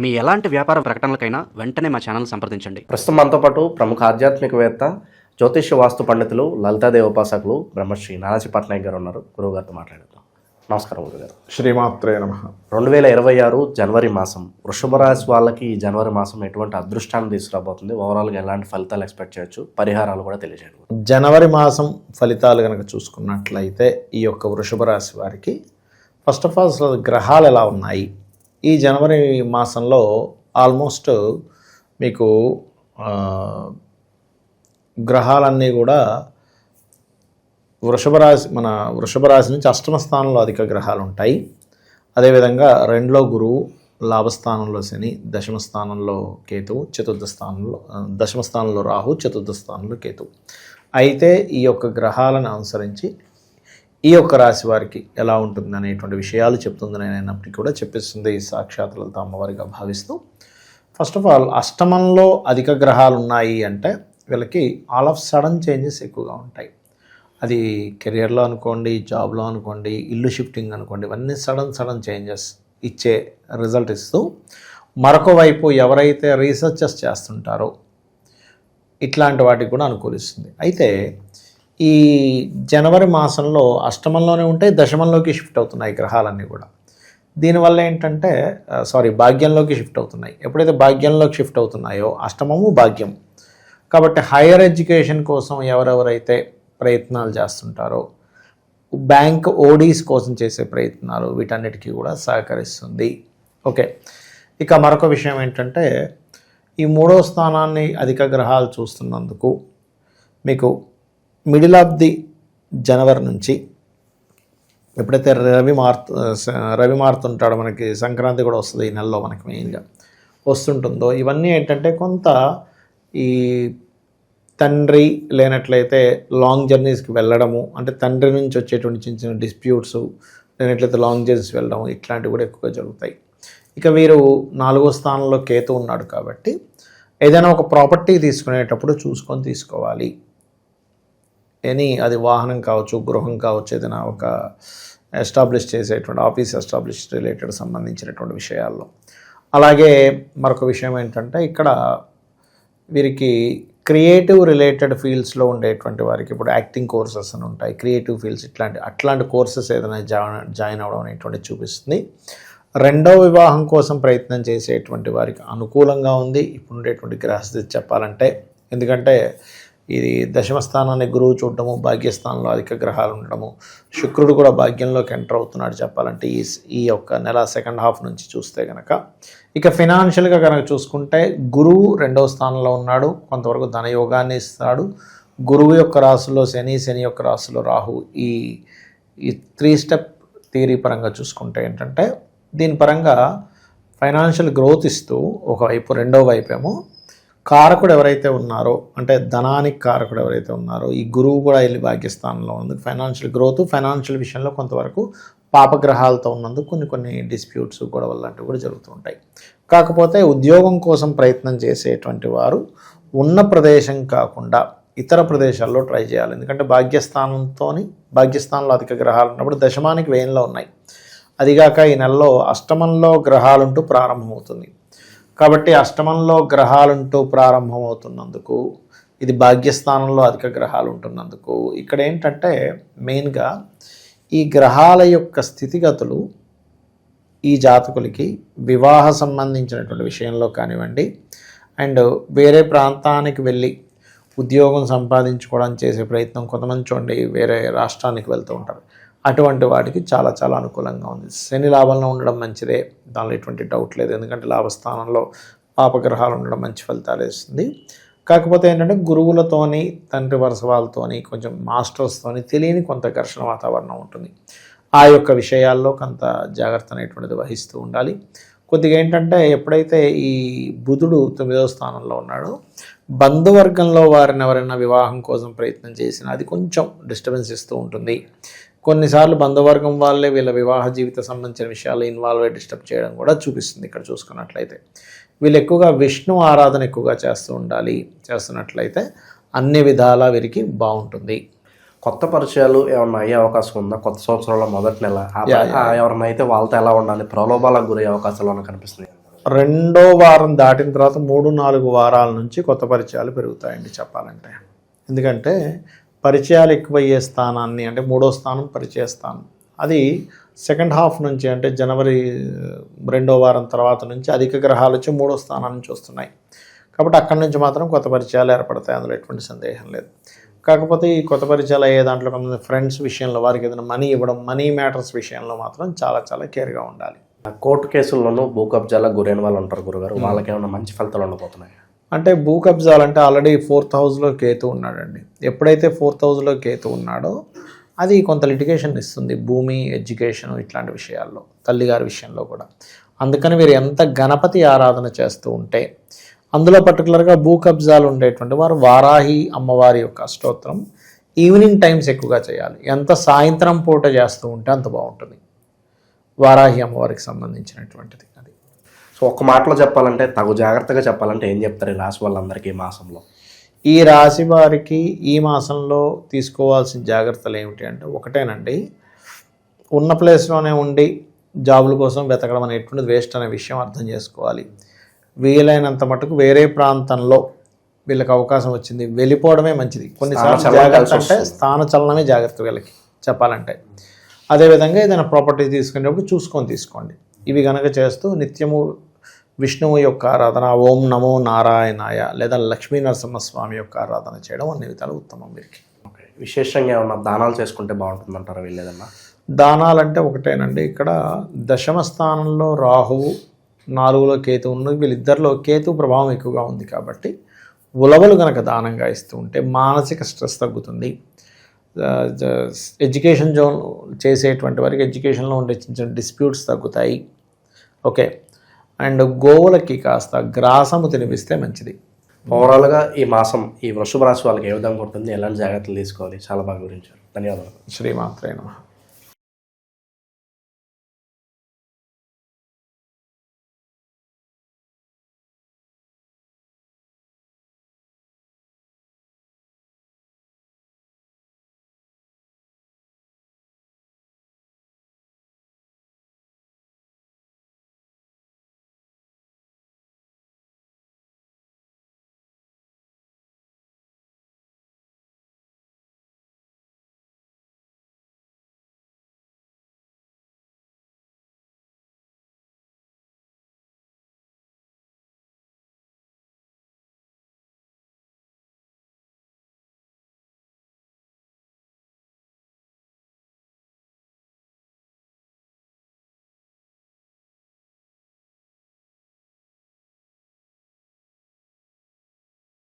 మీ ఎలాంటి వ్యాపార ప్రకటనలకైనా వెంటనే మా ఛానల్ సంప్రదించండి. ప్రస్తుతం మనతో పాటు ప్రముఖ ఆధ్యాత్మికవేత్త జ్యోతిష్య వాస్తు పండితులు లలితాదేవి ఉపాసకులు బ్రహ్మశ్రీ నానాజీ పట్నాయక్ గారు ఉన్నారు. గురువు గారితో మాట్లాడుతాం నమస్కారం గురుగారు శ్రీమాత్రే నమ. రెండు వేల ఇరవై ఆరు జనవరి మాసం. వృషభ రాశి వాళ్ళకి ఈ జనవరి మాసం ఎటువంటి అదృష్టాన్ని తీసుకురాబోతుంది? ఓవరాల్గా ఎలాంటి ఫలితాలు ఎక్స్పెక్ట్ చేయొచ్చు? పరిహారాలు కూడా తెలియజేయండి జనవరి మాసం ఫలితాలు కనుక చూసుకున్నట్లయితే ఈ యొక్క వృషభ రాశి వారికి ఫస్ట్ ఆఫ్ ఆల్ అసలు గ్రహాలు ఎలా ఉన్నాయి? ఈ జనవరి మాసంలో ఆల్మోస్ట్ మీకు గ్రహాలన్నీ కూడా వృషభ రాశి మన వృషభ రాశి నుంచి అష్టమ స్థానంలో అధిక గ్రహాలు ఉంటాయి అదేవిధంగా రెండులో గురువు లాభస్థానంలో శని దశమ స్థానంలో కేతువు చతుర్థ స్థానంలో దశమ స్థానంలో రాహు చతుర్థ స్థానంలో కేతువు. అయితే ఈ యొక్క గ్రహాలను అనుసరించి ఈ యొక్క రాశి వారికి ఎలా ఉంటుంది అనేటువంటి విషయాలు చెప్తుంది అయినప్పటికీ కూడా చెప్పిస్తుంది ఈ సాక్షాత్తులతో అమ్మవారిగా భావిస్తూ. ఫస్ట్ ఆఫ్ ఆల్ అష్టమంలో అధిక గ్రహాలు ఉన్నాయి అంటే వీళ్ళకి ఆల్ ఆఫ్ సడన్ చేంజెస్ ఎక్కువగా ఉంటాయి. అది కెరియర్లో అనుకోండి జాబ్లో అనుకోండి ఇల్లు షిఫ్టింగ్ అనుకోండి ఇవన్నీ సడన్ సడన్ చేంజెస్ ఇచ్చే రిజల్ట్ ఇస్తూ మరొక వైపు ఎవరైతే రీసెర్చెస్ చేస్తుంటారో ఇట్లాంటి వాటికి కూడా అనుకూలిస్తుంది. అయితే ఈ జనవరి మాసంలో అష్టమంలోనే ఉంటాయి దశమంలోకి షిఫ్ట్ అవుతున్నాయి గ్రహాలన్నీ కూడా. దీనివల్ల ఏంటంటే సారీ భాగ్యంలోకి షిఫ్ట్ అవుతున్నాయి. ఎప్పుడైతే భాగ్యంలోకి షిఫ్ట్ అవుతున్నాయో అష్టమము భాగ్యం కాబట్టి హైయర్ ఎడ్యుకేషన్ కోసం ఎవరెవరైతే ప్రయత్నాలు చేస్తుంటారో బ్యాంక్ ఓడీస్ కోసం చేసే ప్రయత్నాలు వీటన్నిటికీ కూడా సహకరిస్తుంది. ఓకే. ఇక మరొక విషయం ఏంటంటే ఈ మూడో స్థానాన్ని అధిక గ్రహాలు చూస్తున్నందుకు మీకు మిడిల్ ఆఫ్ ది జనవరి నుంచి ఎప్పుడైతే రవి మారుతు రవి మారుతుంటాడో మనకి సంక్రాంతి కూడా వస్తుంది ఈ నెలలో మనకి మెయిన్గా వస్తుంటుందో ఇవన్నీ ఏంటంటే కొంత ఈ తండ్రి లేనట్లయితే లాంగ్ జర్నీస్కి వెళ్ళడము అంటే తండ్రి నుంచి వచ్చేటువంటి చిన్న చిన్న డిస్ప్యూట్స్ లేనట్లయితే లాంగ్ జర్నీస్ వెళ్ళడం ఇట్లాంటివి కూడా ఎక్కువగా జరుగుతాయి. ఇక వీరు నాలుగో స్థానంలో కేతు ఉన్నాడు కాబట్టి ఏదైనా ఒక ప్రాపర్టీ తీసుకునేటప్పుడు చూసుకొని తీసుకోవాలి. ఎనీ అది వాహనం కావచ్చు గృహం కావచ్చు ఏదైనా ఒక ఎస్టాబ్లిష్ చేసేటువంటి ఆఫీస్ ఎస్టాబ్లిష్ రిలేటెడ్ సంబంధించినటువంటి విషయాల్లో. అలాగే మరొక విషయం ఏంటంటే ఇక్కడ వీరికి క్రియేటివ్ రిలేటెడ్ ఫీల్డ్స్లో ఉండేటువంటి వారికి ఇప్పుడు యాక్టింగ్ కోర్సెస్ అని ఉంటాయి. క్రియేటివ్ ఫీల్డ్స్ ఇట్లాంటి అట్లాంటి కోర్సెస్ ఏదైనా జాయిన్ జాయిన్ అవ్వడం అనేటువంటి చూపిస్తుంది. రెండో వివాహం కోసం ప్రయత్నం చేసేటువంటి వారికి అనుకూలంగా ఉంది. ఇప్పుడు ఉండేటువంటి గ్రహస్థితి చెప్పాలంటే ఎందుకంటే ఇది దశమ స్థానాన్ని గురువు చూడటము భాగ్యస్థానంలో అధిక గ్రహాలు ఉండడము శుక్రుడు కూడా భాగ్యంలోకి ఎంటర్ అవుతున్నాడు చెప్పాలంటే ఈ ఈ యొక్క నెల సెకండ్ హాఫ్ నుంచి చూస్తే కనుక ఇక ఫినాన్షియల్గా కనుక చూసుకుంటే గురువు రెండవ స్థానంలో ఉన్నాడు కొంతవరకు ధనయోగాన్ని ఇస్తాడు. గురువు యొక్క రాశిలో శని శని యొక్క రాశిలో రాహు ఈ ఈ త్రీ స్టెప్ థియరీ పరంగా చూసుకుంటే ఏంటంటే దీని పరంగా ఫైనాన్షియల్ గ్రోత్ ఇస్తూ ఒకవైపు రెండో వైపు ఏమో కారకుడు ఎవరైతే ఉన్నారో అంటే ధనానికి కారకుడు ఎవరైతే ఉన్నారో ఈ గురువు కూడా వెళ్ళి భాగ్యస్థానంలో ఉంది ఫైనాన్షియల్ గ్రోత్ ఫైనాన్షియల్ విషయంలో కొంతవరకు పాపగ్రహాలతో ఉన్నందుకు కొన్ని కొన్ని డిస్ప్యూట్స్ గొడవలు లాంటివి కూడా జరుగుతూ ఉంటాయి. కాకపోతే ఉద్యోగం కోసం ప్రయత్నం చేసేటువంటి వారు ఉన్న ప్రదేశం కాకుండా ఇతర ప్రదేశాల్లో ట్రై చేయాలి. ఎందుకంటే భాగ్యస్థానంతో భాగ్యస్థానంలో అధిక గ్రహాలు ఉన్నప్పుడు దశమానికి వేయంలో ఉన్నాయి. అదిగాక ఈ నెలలో అష్టమంలో గ్రహాలుంటూ ప్రారంభమవుతుంది. కాబట్టి అష్టమంలో గ్రహాలుంటూ ప్రారంభమవుతున్నందుకు ఇది భాగ్యస్థానంలో అధిక గ్రహాలు ఉంటున్నందుకు ఇక్కడ ఏంటంటే మెయిన్గా ఈ గ్రహాల యొక్క స్థితిగతులు ఈ జాతకులకి వివాహ సంబంధించినటువంటి విషయంలో కానివ్వండి అండ్ వేరే ప్రాంతానికి వెళ్ళి ఉద్యోగం సంపాదించుకోవడానికి చేసే ప్రయత్నం కొంతమంది చూడండి వేరే రాష్ట్రానికి వెళ్తూ ఉంటారు. అటువంటి వాటికి చాలా చాలా అనుకూలంగా ఉంది. శని లాభంలో ఉండడం మంచిదే. దానిలో ఎటువంటి డౌట్ లేదు. ఎందుకంటే లాభస్థానంలో పాపగ్రహాలు ఉండడం మంచి ఫలితాలు ఇస్తుంది. కాకపోతే ఏంటంటే గురువులతోని తండ్రి వరుస వాళ్ళతోని కొంచెం మాస్టర్స్తోని తెలియని కొంత ఘర్షణ వాతావరణం ఉంటుంది. ఆ యొక్క విషయాల్లో కొంత జాగ్రత్త అనేటువంటిది వహిస్తూ ఉండాలి. కొద్దిగా ఏంటంటే ఎప్పుడైతే ఈ బుధుడు తొమ్మిదవ స్థానంలో ఉన్నాడో బంధువర్గంలో వారిని ఎవరైనా వివాహం కోసం ప్రయత్నం చేసినా అది కొంచెం డిస్టర్బెన్స్ ఇస్తూ ఉంటుంది. కొన్నిసార్లు బంధువర్గం వాళ్ళే వీళ్ళ వివాహ జీవిత సంబంధించిన విషయాలు ఇన్వాల్వ్ అయ్యి డిస్టర్బ్ చేయడం కూడా చూపిస్తుంది ఇక్కడ చూసుకున్నట్లయితే. వీళ్ళు ఎక్కువగా విష్ణు ఆరాధన ఎక్కువగా చేస్తూ ఉండాలి చేస్తున్నట్లయితే అన్ని విధాలా వీరికి బాగుంటుంది. కొత్త పరిచయాలు ఏమన్నా అయ్యే అవకాశం ఉందా? కొత్త సంవత్సరంలో మొదటి నెల. ఎవరన్నా అయితే వాళ్ళతో ఎలా ఉండాలి? ప్రలోభాలకు గురయ్యే అవకాశాలు ఏమైనా కనిపిస్తున్నాయి? రెండో వారం దాటిన తర్వాత మూడు నాలుగు వారాల నుంచి కొత్త పరిచయాలు పెరుగుతాయండి చెప్పాలంటే. ఎందుకంటే పరిచయాలు ఎక్కువయ్యే స్థానాన్ని అంటే మూడో స్థానం పరిచయ స్థానం. అది సెకండ్ హాఫ్ నుంచి అంటే జనవరి రెండో వారం తర్వాత నుంచి అధిక గ్రహాలు వచ్చి మూడో స్థానం నుంచి వస్తున్నాయి కాబట్టి అక్కడి నుంచి మాత్రం కొత్త పరిచయాలు ఏర్పడతాయి. అందులో ఎటువంటి సందేహం లేదు. కాకపోతే ఈ కొత్త పరిచయాలు అయ్యే దాంట్లో కొంతమంది ఫ్రెండ్స్ విషయంలో వారికి ఏదైనా మనీ ఇవ్వడం మనీ మ్యాటర్స్ విషయంలో మాత్రం చాలా చాలా కేర్గా ఉండాలి. కోర్టు కేసుల్లోనూ భూ కబ్జాలకు గురైన వాళ్ళు ఉంటారు గురుగారు. వాళ్ళకి ఏమైనా మంచి ఫలితాలు ఉండబోతున్నాయి? అంటే భూ కబ్జాలంటే ఆల్రెడీ ఫోర్త్ హౌస్లో కేతు ఉన్నాడండి. ఎప్పుడైతే ఫోర్త్ హౌస్లో కేతు ఉన్నాడో అది కొంత లిటిగేషన్ ఇస్తుంది భూమి ఎడ్యుకేషన్ ఇట్లాంటి విషయాల్లో తల్లిగారి విషయంలో కూడా. అందుకని మీరు ఎంత గణపతి ఆరాధన చేస్తూ ఉంటే అందులో పర్టికులర్గా భూ కబ్జాలు ఉండేటువంటి వారు వారాహి అమ్మవారి యొక్క స్తోత్రం ఈవినింగ్ టైమ్స్ ఎక్కువగా చేయాలి. ఎంత సాయంత్రం పూట చేస్తూ ఉంటే అంత బాగుంటుంది. వారాహి అమ్మవారికి సంబంధించినటువంటిది అది. సో ఒక మాటలో చెప్పాలంటే తగు జాగ్రత్తగా చెప్పాలంటే ఏం చెప్తారు ఈ రాశి వాళ్ళందరికీ ఈ మాసంలో? ఈ రాశి వారికి ఈ మాసంలో తీసుకోవాల్సిన జాగ్రత్తలు ఏమిటి అంటే ఒకటేనండి ఉన్న ప్లేస్లోనే ఉండి జాబుల కోసం వెతకడం అనేటువంటిది వేస్ట్ అనే విషయం అర్థం చేసుకోవాలి. వీలైనంత మటుకు వేరే ప్రాంతంలో వీళ్ళకి అవకాశం వచ్చింది వెళ్ళిపోవడమే మంచిది. కొన్నిసార్లు జాగ్రత్త అంటే వస్తుంది. స్థాన చలనమే జాగ్రత్త వీళ్ళకి చెప్పాలంటే. అదేవిధంగా ఏదైనా ప్రాపర్టీ తీసుకునేటప్పుడు చూసుకొని తీసుకోండి. ఇవి గనక చేస్తూ నిత్యము విష్ణువు యొక్క ఆరాధన ఓం నమో నారాయణాయ లేదా లక్ష్మీ నరసింహస్వామి యొక్క ఆరాధన చేయడం అన్ని విధాలు ఉత్తమం వీరికి. విశేషంగా ఏమన్నా దానాలు చేసుకుంటే బాగుంటుందంటారా వీళ్ళేదన్నా? దానాలంటే ఒకటేనండి. ఇక్కడ దశమ స్థానంలో రాహువు నాలుగులో కేతు ఉన్నది. వీళ్ళిద్దరిలో కేతు ప్రభావం ఎక్కువగా ఉంది కాబట్టి ఉలవలు కనుక దానంగా ఇస్తూ ఉంటే మానసిక స్ట్రెస్ తగ్గుతుంది. ఎడ్యుకేషన్ జోన్ చేసేటువంటి వారికి ఎడ్యుకేషన్లో ఉండే చిన్న చిన్న డిస్ప్యూట్స్ తగ్గుతాయి. ఓకే. అండ్ గోవులకి కాస్త గ్రాసము తినిపిస్తే మంచిది. ఓవరాల్గా ఈ మాసం ఈ వృషభ రాశి వాళ్ళకి ఏ విధంగా ఉంటుంది ఎలాంటి జాగ్రత్తలు తీసుకోవాలి చాలా బాగా గురించారు ధన్యవాదాలు. శ్రీమాత్రే నమః.